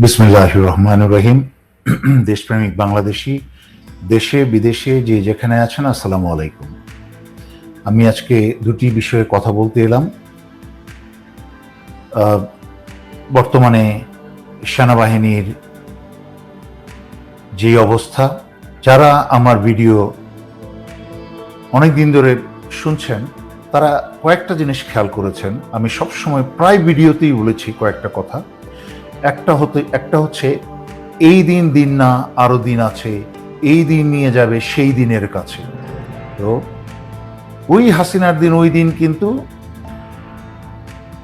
বিসমুল্লাহ রহমান রহিম দেশপ্রেমিক বাংলাদেশি, দেশে, বিদেশে যে যেখানে আছেন, আসসালামু আলাইকুম। আমি আজকে দুটি বিষয়ে কথা বলতে এলাম। বর্তমানে সেনাবাহিনীর যে অবস্থা, যারা আমার ভিডিও অনেক দিন ধরে শুনছেন, তারা কয়েকটা জিনিস খেয়াল করেছেন। আমি সবসময় প্রায় ভিডিওতেই বলেছি কয়েকটা কথা। একটা হতে, একটা হচ্ছে, এই দিন দিন না, আরও দিন আছে, এই দিন নিয়ে যাবে সেই দিনের কাছে। তো, ওই হাসিনার দিন, ওই দিন কিন্তু,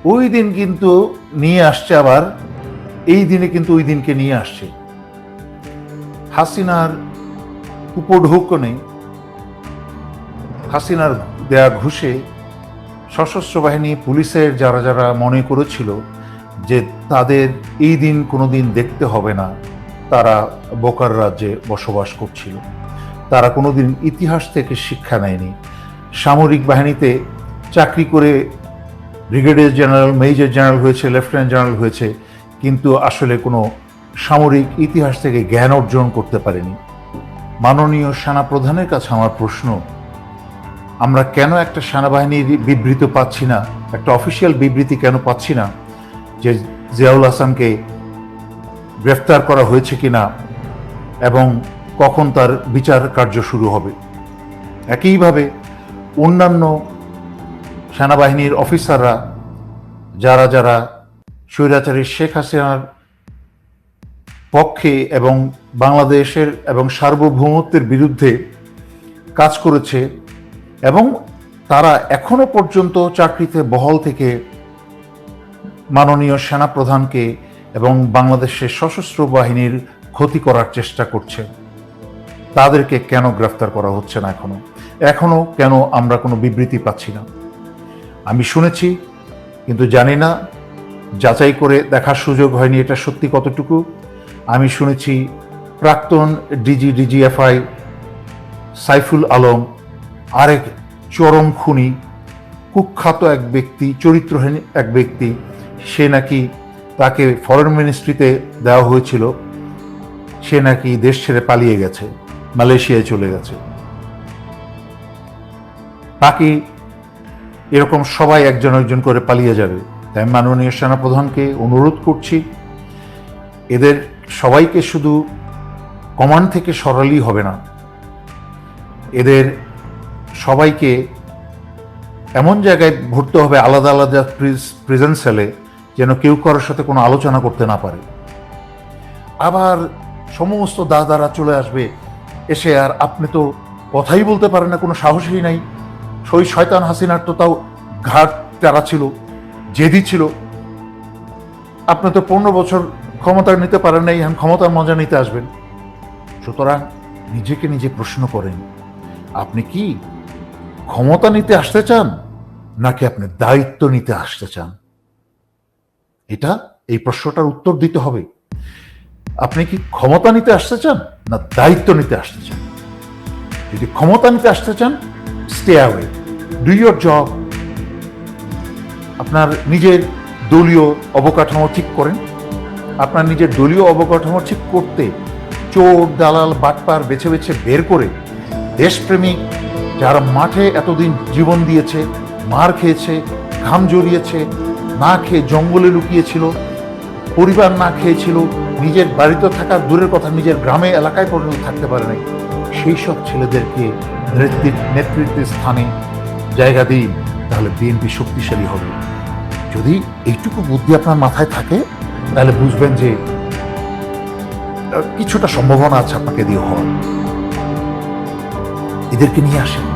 ওই দিন কিন্তু নিয়ে আসছে আবার, এই দিনে কিন্তু ওই দিনকে নিয়ে আসছে। হাসিনার উপঢৌকনে হাসিনার দেয়া ঘুষে সশস্ত্র বাহিনী, পুলিশের যারা যারা মনে করেছিল যে তাদের এই দিন কোনো দিন দেখতে হবে না, তারা বোকার রাজ্যে বসবাস করছিল। তারা কোনোদিন ইতিহাস থেকে শিক্ষা নেয়নি। সামরিক বাহিনীতে চাকরি করে ব্রিগেডিয়ার জেনারেল, মেজর জেনারেল হয়েছে, লেফটেন্যান্ট জেনারেল হয়েছে, কিন্তু আসলে কোনো সামরিক ইতিহাস থেকে জ্ঞান অর্জন করতে পারেনি। মাননীয় সেনা প্রধানের কাছে আমার প্রশ্ন, আমরা কেন একটা সেনাবাহিনীর বিবৃত পাচ্ছি না? একটা অফিসিয়াল বিবৃতি কেন পাচ্ছি না? যে জিয়াউল হাসানকে গ্রেফতার করা হয়েছে কিনা এবং কখন তার বিচার কার্য শুরু হবে। একইভাবে অন্যান্য সেনাবাহিনীর অফিসাররা, যারা যারা স্বৈরাচারী শেখ হাসিনার পক্ষে এবং বাংলাদেশের এবং সার্বভৌমত্বের বিরুদ্ধে কাজ করেছে এবং তারা এখনও পর্যন্ত চাকরিতে বহল থেকে মাননীয় সেনাপ্রধানকে এবং বাংলাদেশের সশস্ত্র বাহিনীর ক্ষতি করার চেষ্টা করছে। তাদেরকে কেন গ্রেফতার করা হচ্ছে না এখনও? এখনও কেন আমরা কোনো বিবৃতি পাচ্ছি না? আমি শুনেছি, কিন্তু জানি না, যাচাই করে দেখার সুযোগ হয়নি এটা সত্যি কতটুকু? আমি শুনেছি, প্রাক্তন ডিজি ডিজিএফআই সাইফুল আলম, আরেক চরম খুনি, কুখ্যাত এক ব্যক্তি, চরিত্রহীন এক ব্যক্তি সে নাকি তাকে ফরেন মিনিস্ট্রিতে দেওয়া হয়েছিল। সে নাকি দেশ ছেড়ে পালিয়ে গেছে, মালয়েশিয়ায় চলে গেছে। বাকি এরকম সবাই একজন একজন করে পালিয়ে যাবে। তাই মাননীয় সেনাপ্রধানকে অনুরোধ করছি, এদের সবাইকে শুধু কমান্ড থেকে সরালেই হবে না। এদের সবাইকে এমন জায়গায় ভরতে হবে, আলাদা আলাদা প্রেজেন্ট সেলে যেন কেউ কারোর সাথে কোনো আলোচনা করতে না পারে। আবার সমস্ত দাদারা চলে আসবে, এসে আর আপনি তো কথাই বলতে পারেন না, কোনো সাহসই নাই। সই শয়তান হাসিনার তো তাও ঘাট তারা ছিল, জেদি ছিল। আপনি তো পনেরো বছর ক্ষমতা নিতে পারেন নাই, এখন ক্ষমতার মজা নিতে আসবেন। সুতরাং নিজেকে নিজে প্রশ্ন করেন, আপনি কি ক্ষমতা নিতে আসতে চান, নাকি আপনি দায়িত্ব নিতে আসতে চান? এটা এই প্রশ্নটার উত্তর দিতে হবে। আপনি কি ক্ষমতা নিতে আসতে চান না দায়িত্ব নিতে আসতে চান? যদি ক্ষমতা নিতে আসতে চান stay away do your job আপনার নিজের দলীয় অবকাঠামো ঠিক করেন। আপনার নিজের দলীয় অবকাঠামো ঠিক করতে চোর, দালাল, বাটপার বেছে বেছে বের করে দেশপ্রেমিক যারা মাঠে এতদিন জীবন দিয়েছে, মার খেয়েছে, ঘাম জড়িয়েছে না খেয়ে জঙ্গলে লুকিয়েছিল, পরিবার না খেয়েছিল, নিজের বাড়িতে থাকা দূরের কথা, নিজের গ্রামে, এলাকায় পর্যন্ত থাকতে পারে নাই। সেই সব ছেলেদেরকে নেতৃত্ব নেতৃত্বের স্থানে জায়গা দিন, তাহলে বিএনপি শক্তিশালী হবে। যদি এইটুকু বুদ্ধি আপনার মাথায় থাকে, তাহলে বুঝবেন যে কিছুটা সম্ভাবনা আছে আপনাকে দিয়ে হওয়ার। এদেরকে নিয়ে আসেন।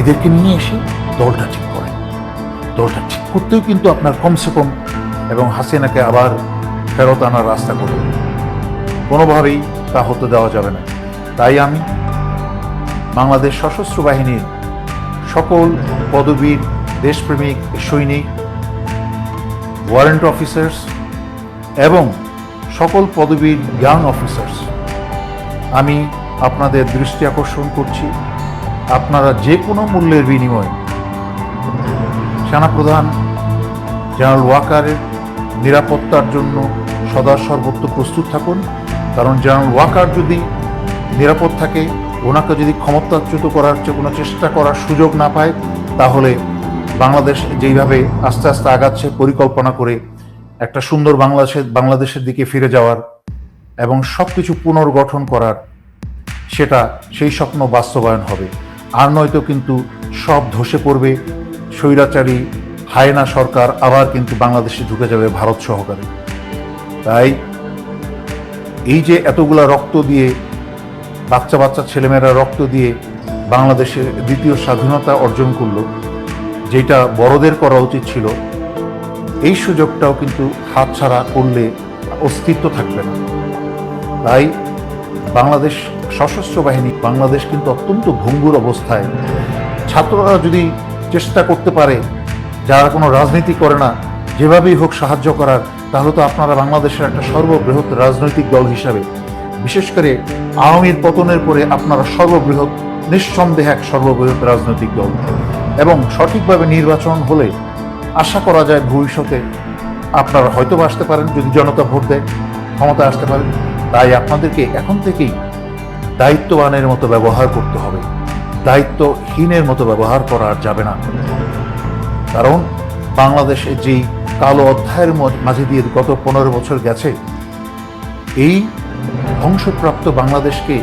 এদেরকে নিয়ে এসে দলটা ঠিক করেন। দলটা ঠিক করতেও কিন্তু আপনার কমসে কম এবং হাসিনাকে আবার ফেরত আনার রাস্তা করবেন কোনোভাবেই তা হতে দেওয়া যাবে না। তাই আমি বাংলাদেশ সশস্ত্র বাহিনীর সকল পদবীর দেশপ্রেমিক, সৈনিক ওয়ারেন্ট অফিসার্স এবং সকল পদবীর ইয়াং অফিসার্স আমি আপনাদের দৃষ্টি আকর্ষণ করছি। আপনারা যে কোনো মূল্যের বিনিময়ে সেনাপ্রধান জেনারেল ওয়াকারের নিরাপত্তার জন্য সদা সর্বত্র প্রস্তুত থাকুন। কারণ জেনারেল ওয়াকার যদি নিরাপদ থাকে, ওনাকে যদি ক্ষমতাচ্যুত করার কোনো চেষ্টা করার সুযোগ না পায়, তাহলে বাংলাদেশ যেইভাবে আস্তে আস্তে আগাচ্ছে, পরিকল্পনা করে একটা সুন্দর বাংলাদেশের বাংলাদেশের দিকে ফিরে যাওয়ার এবং সব কিছু পুনর্গঠন করার, সেটা সেই স্বপ্ন বাস্তবায়ন হবে। আর নয়তো কিন্তু সব ধসে পড়বে স্বৈরাচারী হায়না সরকার আবার কিন্তু বাংলাদেশে ঢুকে যাবে ভারত সহকারে। তাই এই যে এতগুলা রক্ত দিয়ে বাচ্চা বাচ্চা ছেলেমেয়েরা রক্ত দিয়ে বাংলাদেশের দ্বিতীয় স্বাধীনতা অর্জন করল, যেটা বড়দের করা উচিত ছিল, এই সুযোগটাও কিন্তু হাতছাড়া করলে অস্তিত্ব থাকবে না। তাই বাংলাদেশ সশস্ত্র বাহিনী, বাংলাদেশ কিন্তু অত্যন্ত ভঙ্গুর অবস্থায়, ছাত্ররা যদি চেষ্টা করতে পারে, যারা কোনো রাজনীতি করে না, যেভাবেই হোক সাহায্য করার, তাহলে তো আপনারা বাংলাদেশের একটা সর্ববৃহৎ রাজনৈতিক দল হিসাবে, বিশেষ করে আওয়ামীর পতনের পরে আপনারা সর্ববৃহৎ, নিঃসন্দেহে এক সর্ববৃহৎ রাজনৈতিক দল। এবং সঠিকভাবে নির্বাচন হলে আশা করা যায় ভবিষ্যতে আপনারা হয়তো আসতে পারেন, যদি জনতা ভোট দেয় ক্ষমতা আসতে পারেন। তাই আপনাদেরকে এখন থেকেই দায়িত্ববানের মতো ব্যবহার করতে হবে। দায়িত্বহীনের মতো ব্যবহার করা যাবে না। কারণ বাংলাদেশে যেই কালো অধ্যায়ের মাঝে দিয়ে গত পনেরো বছর গেছে, এই ধ্বংসপ্রাপ্ত বাংলাদেশকে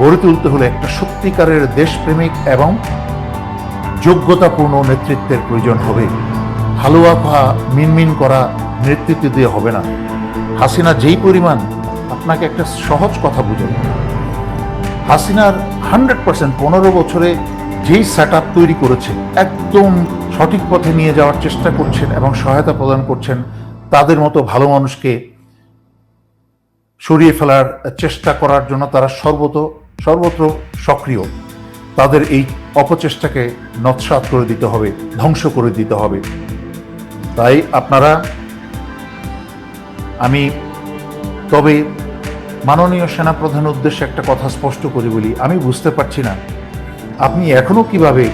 গড়ে তুলতে হলে একটা সত্যিকারের দেশপ্রেমিক এবং যোগ্যতাপূর্ণ নেতৃত্বের প্রয়োজন হবে। হালুয়া খা মিনমিন করা নেতৃত্ব দিয়ে হবে না। হাসিনা যেই পরিমাণ আপনাকে একটা সহজ কথা বুঝাই হাসিনার হান্ড্রেড পার্সেন্ট পনেরো বছরে যেই সেট তৈরি করেছে, একদম সঠিক পথে নিয়ে যাওয়ার চেষ্টা করছেন এবং সহায়তা প্রদান করছেন, তাদের মতো ভালো মানুষকে সরিয়ে ফেলার চেষ্টা করার জন্য তারা সর্বত, সর্বত্র সক্রিয়। তাদের এই অপচেষ্টাকে নৎসাৎ করে দিতে হবে, ধ্বংস করে দিতে হবে। তাই আপনারা, আমি তবে মাননীয় সেনাপ্রধানের উদ্দেশ্যে একটা কথা স্পষ্ট করে বলি, আমি বুঝতে পারছি না। আপনি এখনও কীভাবে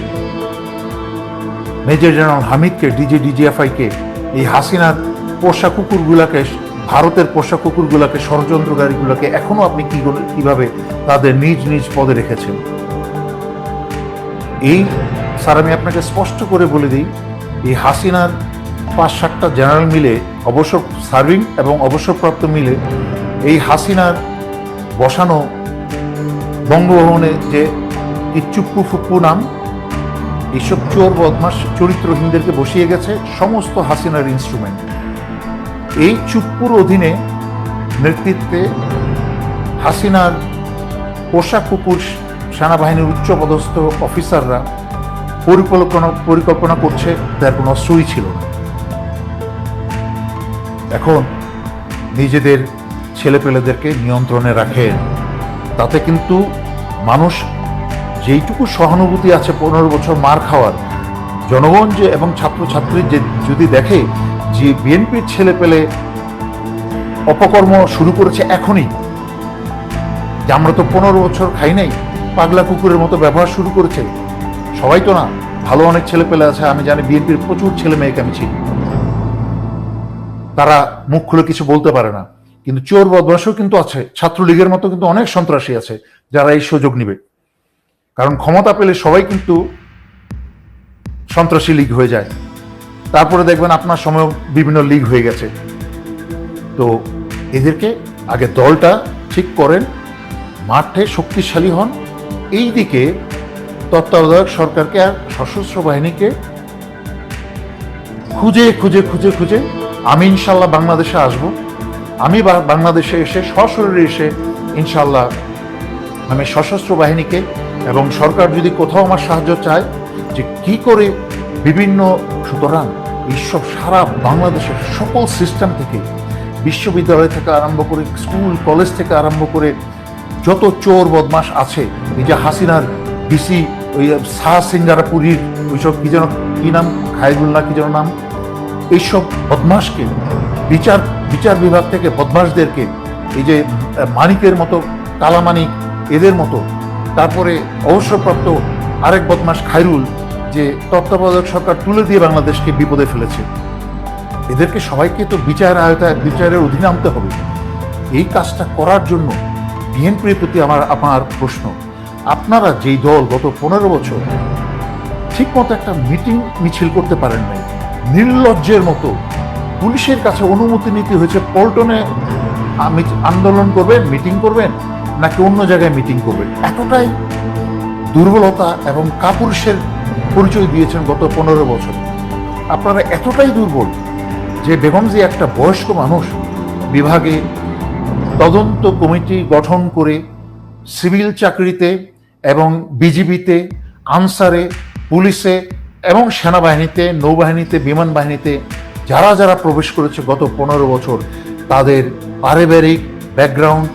মেজর জেনারেল হামিদকে, ডিজি, ডিজিএফআইকে, এই হাসিনার পোষা কুকুরগুলাকে, ভারতের পোষা কুকুরগুলাকে, ষড়যন্ত্রকারীগুলোকে এখনও আপনি কি কীভাবে তাদের নিজ নিজ পদে রেখেছেন? এই, স্যার, আমি আপনাকে স্পষ্ট করে বলে দিই, এই হাসিনার পাঁচ সাতটা জেনারেল মিলে অবসর সার্ভিং এবং অবসরপ্রাপ্ত মিলে এই হাসিনার বসানো বঙ্গভবনে যে ইচ্ছুপ্পু ফুপ্পু নাম এইসব চোর বদমাস চরিত্রহীনদেরকে বসিয়ে গেছে সমস্ত হাসিনার ইনস্ট্রুমেন্ট এই চুপ্পুর অধীনে নেতৃত্বে হাসিনার পোশাক কুকুর সেনাবাহিনীর উচ্চপদস্থ অফিসাররা পরিকল্পনা পরিকল্পনা করছে, তার কোনো অস্ত্রই ছিল না। এখন নিজেদের ছেলেপেলেদেরকে নিয়ন্ত্রণে রাখেন তাতে কিন্তু মানুষ যেইটুকু সহানুভূতি আছে পনেরো বছর মার খাওয়ার, জনগণ যে এবং ছাত্রছাত্রী যে যদি দেখে যে বিএনপির ছেলে পেলে অপকর্ম শুরু করেছে এখনই, যে আমরা তো পনেরো বছর খাই নাই, পাগলা কুকুরের মতো ব্যবহার শুরু করেছে, সবাই তো না ভালো অনেক ছেলে পেলে আছে, আমি জানি বিএনপির প্রচুর ছেলে মেয়েকে আমি চিনি। তারা মুখ খুলে কিছু বলতে পারে না। কিন্তু চোর বদমাসও কিন্তু আছে। ছাত্রলীগের মতো কিন্তু অনেক সন্ত্রাসী আছে যারা এই সুযোগ নিবে। কারণ ক্ষমতা পেলে সবাই কিন্তু সন্ত্রাসী লীগ হয়ে যায়। তারপরে দেখবেন আপনার সময় বিভিন্ন লীগ হয়ে গেছে। তো এদেরকে আগে দলটা ঠিক করেন, মাঠে শক্তিশালী হন। এই দিকে তত্ত্বাবধায়ক সরকারকে আর সশস্ত্র বাহিনীকে খুঁজে খুঁজে খুঁজে খুঁজে আমি ইনশাল্লাহ বাংলাদেশে আসব। আমি বাংলাদেশে এসে, সশরীরে এসে ইনশাল্লাহ আমি সশস্ত্র বাহিনীকে এবং সরকার যদি কোথাও আমার সাহায্য চায় যে কি করে বিভিন্ন, সুতরাং এইসব সারা বাংলাদেশের সকল সিস্টেম থেকে বিশ্ববিদ্যালয় থেকে আরম্ভ করে, স্কুল, কলেজ থেকে আরম্ভ করে যত চোর বদমাস আছে, এই যে হাসিনার ডিসি ওই শাহ সিঙ্গারাপুরীর ওইসব কী যেন, কি নাম? খায়রুল্লাহ কি যেন নাম? এইসব বদমাসকে বিচার বিচার বিভাগ থেকে বদমাসদেরকে এই যে মানিকের মতো কালামানিক এদের মতো, তারপরে অবসরপ্রাপ্ত আরেক বদমাস খায়রুল, যে তত্ত্বাবধায়ক সরকার তুলে দিয়ে বাংলাদেশকে বিপদে ফেলেছে। এদেরকে সবাইকে তো বিচার আয়তায়, বিচারের অধীনে আনতে হবে। এই কাজটা করার জন্য বিএনপির প্রতি আমার আপনার প্রশ্ন, আপনারা যেই দল গত পনেরো বছর ঠিকমতো একটা মিটিং, মিছিল করতে পারেন নাই, নির্লজ্জের মতো পুলিশের কাছে অনুমতি নিতে হয়েছে, পল্টনে আন্দোলন করবেন, মিটিং করবেন, নাকি অন্য জায়গায় মিটিং করবেন? এতটাই দুর্বলতা এবং কাপুরুষের পরিচয় দিয়েছেন গত পনেরো বছর। আপনারা এতটাই দুর্বল যে বেগম যে একটা বয়স্ক মানুষ বিভাগে তদন্ত কমিটি গঠন করে সিভিল চাকরিতে এবং বিজিবিতে, আনসারে, পুলিশে এবং সেনাবাহিনীতে, নৌবাহিনীতে বিমান বাহিনীতে যারা যারা প্রবেশ করেছে গত পনেরো বছর, তাদের পারিবারিক ব্যাকগ্রাউন্ড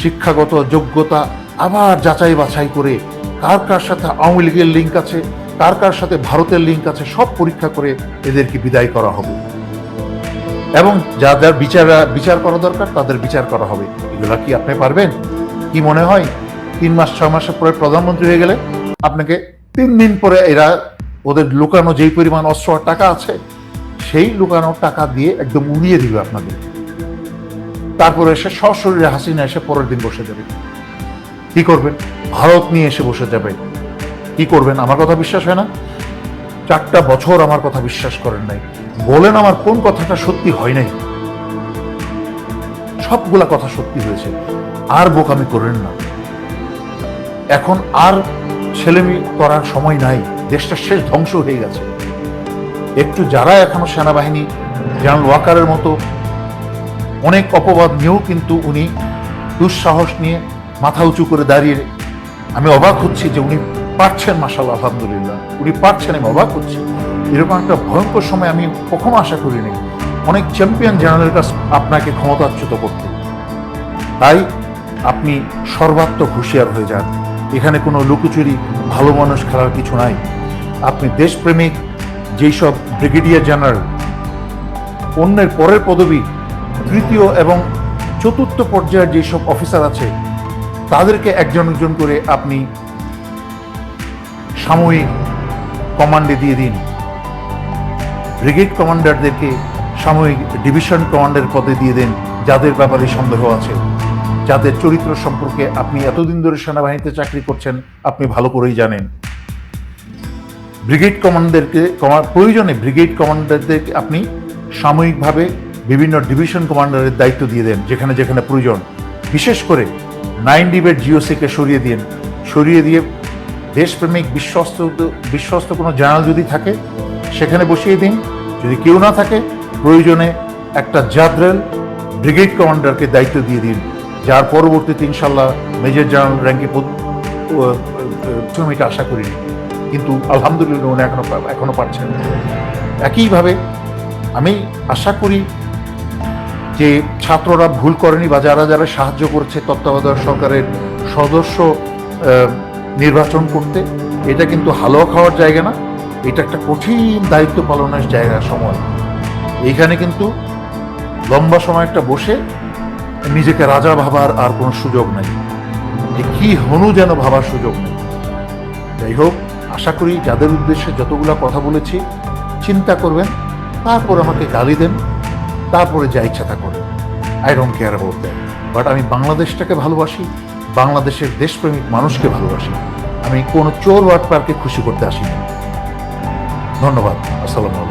শিক্ষাগত যোগ্যতা আবার যাচাই বাছাই করে কার কার সাথে আওয়ামী লীগের লিঙ্ক আছে, কার কার সাথে ভারতের লিঙ্ক আছে, সব পরীক্ষা করে এদেরকে বিদায় করা হবে। এবং যাদের বিচার বিচার করা দরকার, তাদের বিচার করা হবে। এগুলা কি আপনি পারবেন? কি মনে হয়? তিন মাস, ছয় মাসের পরে প্রধানমন্ত্রী হয়ে গেলে আপনাকে তিন দিন পরে এরা ওদের লুকানো যেই পরিমাণ অস্ত্র টাকা আছে সেই লুকানো টাকা দিয়ে একদম উড়িয়ে দিবে আপনাদের। তারপরে এসে সশরীরে হাসিনা এসে পরের দিন বসে যাবে। কি করবেন? ভারত নিয়ে এসে বসে যাবে। কি করবেন? আমার কথা বিশ্বাস হয় না? চারটা বছর আমার কথা বিশ্বাস করেন নাই। বলেন আমার কোন কথাটা সত্যি হয় নাই। সবগুলা কথা সত্যি হয়েছে। আর বোকামি করেন না। এখন আর ছেলেমি করার সময় নাই। দেশটা শেষ ধ্বংস হয়ে গেছে। একটু যারা এখনও সেনাবাহিনী জেনারেল ওয়াকারের মতো, অনেক অপবাদ নিয়েও কিন্তু উনি দুঃসাহস নিয়ে মাথা উঁচু করে দাঁড়িয়ে, আমি অবাক হচ্ছি যে উনি পারছেন মাসাল আলহামদুলিল্লাহ। উনি পারছেন, আমি অবাক হচ্ছি। এরকম একটা ভয়ঙ্কর সময় আমি কখনো আশা করিনি। অনেক চ্যাম্পিয়ন জেনারেলের কাছে আপনাকে ক্ষমতাচ্যুত করতে। তাই আপনি সর্বাত্মক হুঁশিয়ার হয়ে যান। এখানে কোনো লুকোচুরি, ভালো মানুষ খেলার কিছু নাই। আপনি দেশপ্রেমিক যেই সব ব্রিগেডিয়ার জেনারেল, অন্যের পরের পদবি তৃতীয় এবং চতুর্থ পর্যায়ের যেসব অফিসার আছে, তাদেরকে একজন একজন করে আপনি সাময়িক কমান্ডে দিয়ে দিন। ব্রিগেড কমান্ডারদেরকে সাময়িক ডিভিশন কমান্ডার পদে দিয়ে দেন, যাদের ব্যাপারে সন্দেহ আছে। যাদের চরিত্র সম্পর্কে আপনি এতদিন ধরে সেনাবাহিনীতে চাকরি করছেন, আপনি ভালো করেই জানেন। ব্রিগেড কমান্ডারকে, কমা- প্রয়োজনে ব্রিগেড কমান্ডারদেরকে আপনি সাময়িকভাবে বিভিন্ন ডিভিশন কমান্ডারের দায়িত্ব দিয়ে দেন, যেখানে যেখানে প্রয়োজন। বিশেষ করে নাইন ডিবের জিওসিকে সরিয়ে দিন। সরিয়ে দিয়ে দেশপ্রেমিক বিশ্বস্ত বিশ্বস্ত কোনো জানাল যদি থাকে, সেখানে বসিয়ে দিন। যদি কেউ না থাকে, প্রয়োজনে একটা জাদ্রেল ব্রিগেড কমান্ডারকে দায়িত্ব দিয়ে দিন। যার পরবর্তীতে ইনশাল্লাহ মেজর জেনারেল র্যাঙ্কে আশা করিনি। কিন্তু আলহামদুলিল্লাহ উনি এখনও পা- এখনও পারছেন একইভাবে আমি আশা করি যে ছাত্ররা ভুল করেনি বা যারা যারা সাহায্য করছে তত্ত্বাবধায়ক সরকারের সদস্য নির্বাচন করতে, এটা কিন্তু হালুয়া খাওয়ার জায়গা না। এটা একটা কঠিন দায়িত্ব পালনের জায়গা, সময়। এইখানে কিন্তু লম্বা সময় একটা বসে নিজেকে রাজা ভাবার আর কোনো সুযোগ নাই। যে কি হনু যেন ভাবার সুযোগ নেই। যাই হোক আশা করি যাদের উদ্দেশ্যে যতগুলো কথা বলেছি, চিন্তা করবেন, তারপর আমাকে গালি দেন, তারপরে যা ইচ্ছা তা করেন। I don't care about that but আমি বাংলাদেশটাকে ভালোবাসি, বাংলাদেশের দেশপ্রেমিক মানুষকে ভালোবাসি। আমি কোনো চোর ওয়ার্ড পার্কে খুশি করতে আসিনি। ধন্যবাদ। আসসালামু আলাইকুম।